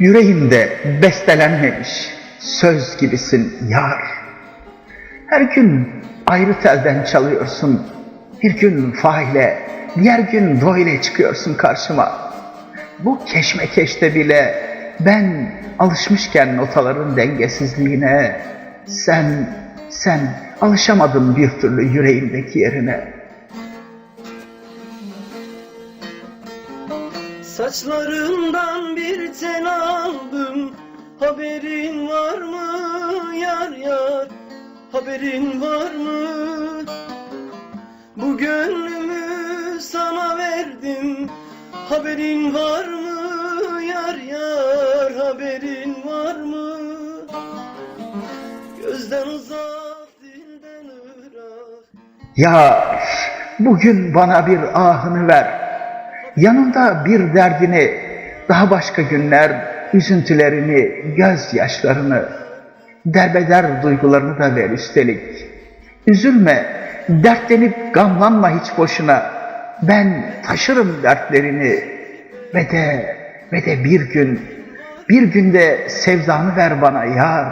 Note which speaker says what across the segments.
Speaker 1: Yüreğimde bestelenmemiş söz gibisin yar. Her gün ayrı telden çalıyorsun. Bir gün fa ile, diğer gün do ile çıkıyorsun karşıma. Bu keşmekeşte bile ben alışmışken notaların dengesizliğine, sen, sen alışamadın bir türlü yüreğimdeki yerine.
Speaker 2: Saçlarından bir tel aldım. Haberin var mı yar yar? Haberin var mı? Bu gönlümü sana verdim. Haberin var mı yar yar? Haberin var mı? Gözden uzak dilden ırak.
Speaker 1: Yar, bugün bana bir ahını ver. Yanında bir derdini, daha başka günler üzüntülerini, gözyaşlarını, derbeder duygularını da ver üstelik. Üzülme, dertlenip gamlanma hiç boşuna. Ben taşırım dertlerini ve de, ve de bir gün, bir günde sevdanı ver bana yar.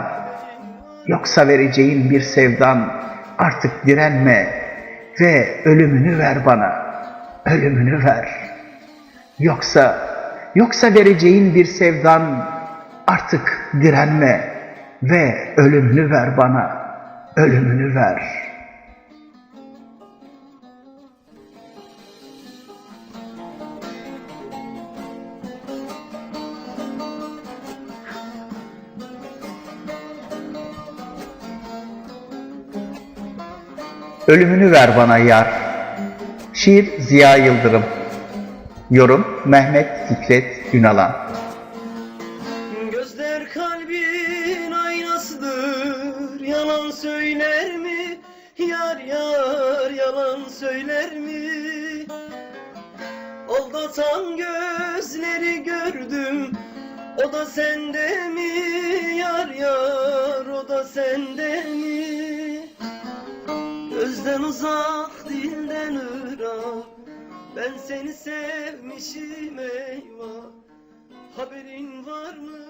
Speaker 1: Yoksa vereceğin bir sevdan artık direnme ve ölümünü ver bana. Ölümünü ver. Yoksa yoksa vereceğin bir sevdan artık direnme ve ölümünü ver bana. Ölümünü ver. Ölümünü ver bana yar. Şiir Ziya Yıldırım. Yorum Mehmet Fikret Ünalan.
Speaker 2: Gözler kalbin aynasıdır Yalan söyler mi? Yar yar yalan söyler mi? Aldatan gözleri gördüm O da sende mi? Yar yar o da sende mi? Gözden uzak ırak Ben seni sevmişim eyvah Haberin var mı?